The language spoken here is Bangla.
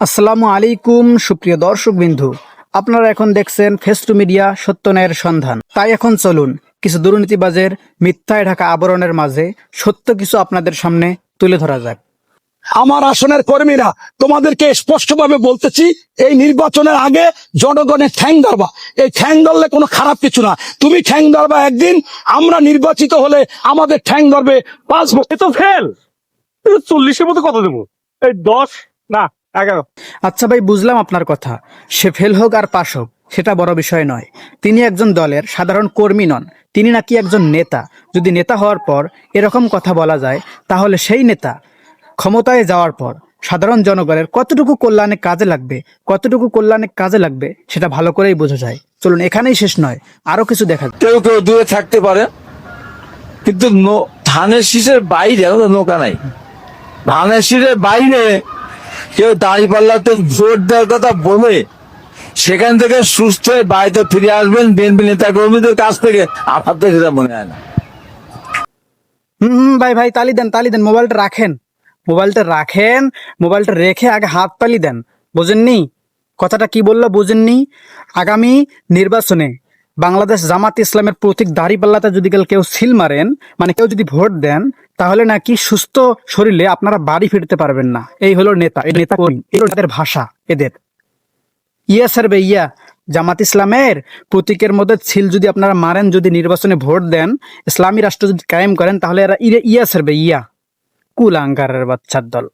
আসসালামু আলাইকুম সুপ্রিয় দর্শক বিন্দু আপনারা এখন দেখছেন ফেস টু মিডিয়া সত্যন্যায়ের সন্ধান। তাই এখন চলুন কিছু দুর্নীতিবাজের মিথ্যায় ঢাকা আবরণের মাঝে সত্য কিছু আপনাদের সামনে তুলে ধরা যাক। আমার আসনের কর্মীরা তোমাদেরকে স্পষ্টভাবে বলতেছি এই নির্বাচনের আগে জনগণের ঠ্যাং ধরবা। এই ঠ্যাং ধরলে কোনো খারাপ কিছু না। তুমি ঠ্যাং ধরবা একদিন আমরা নির্বাচিত হলে আমাদের ঠ্যাং ধরবে পাঁচ বছর। তো ফেল চল্লিশের মতো কত দেবো? এই দশ? না এগারো। আচ্ছা ভাই, বুঝলাম আপনার কথা। সে ফেল হোক আর পাশ হোক, সেটা বড় বিষয় নয়। তিনি একজন দলের সাধারণ কর্মী নন। তিনি নাকি একজন নেতা। যদি নেতা হওয়ার পর এরকম কথা বলা যায়, তাহলে সেই নেতা ক্ষমতায় যাওয়ার পর সাধারণ জনগণের কতটুকু কল্যাণে কাজে লাগবে, কতটুকু কল্যাণে কাজে লাগবে, সেটা ভালো করেই বোঝা যায়। চলুন, এখানেই শেষ নয়। আরও কিছু দেখা। কেউ কেউ দূরে থাকতে পারে, কিন্তু ধানের শীষের বাইরে নৌকা নাই। ধানের শীষের বাইরে কেউ দাঁড়িয়ে পাল্লাতে ভোট দেওয়ার কথা বলে সেখান থেকে সুস্থ হয়ে বাড়িতে ফিরে আসবেন বিএনপি নেতা কর্মীদের কাছ থেকে। আমার তো সেটা মনে হয় না। হুম ভাই ভাই, তালি দেন তালি দেন, মোবাইলটা রাখেন। মোবাইলটা রাখেন, মোবাইলটা রেখে আগে হাত তালি দেন। বোঝেননি? কথাটা কি বলল বুঝেননি? আগামী নির্বাচনে বাংলাদেশ জামাত ইসলামের প্রতীক দাড়িপাল্লাতে যদি কেউ সিল মারেন মানে কেউ যদি ভোট দেন তাহলে নাকি সুস্থ শরীরে আপনারা বাড়ি ফিরতে পারবেন না। এই হলো নেতা, এই নেতা তাদের ভাষা, এদের। ইয়া স্যার ইয়া, জামাত ইসলামের প্রতীকের মধ্যে ছিল যদি আপনারা মারেন, যদি নির্বাচনে ভোট দেন, ইসলামী রাষ্ট্র যদি কায়েম করেন, তাহলে এরা ইয়া স্যার ইয়া। কুলাঙ্গারের বাচ্চার দল।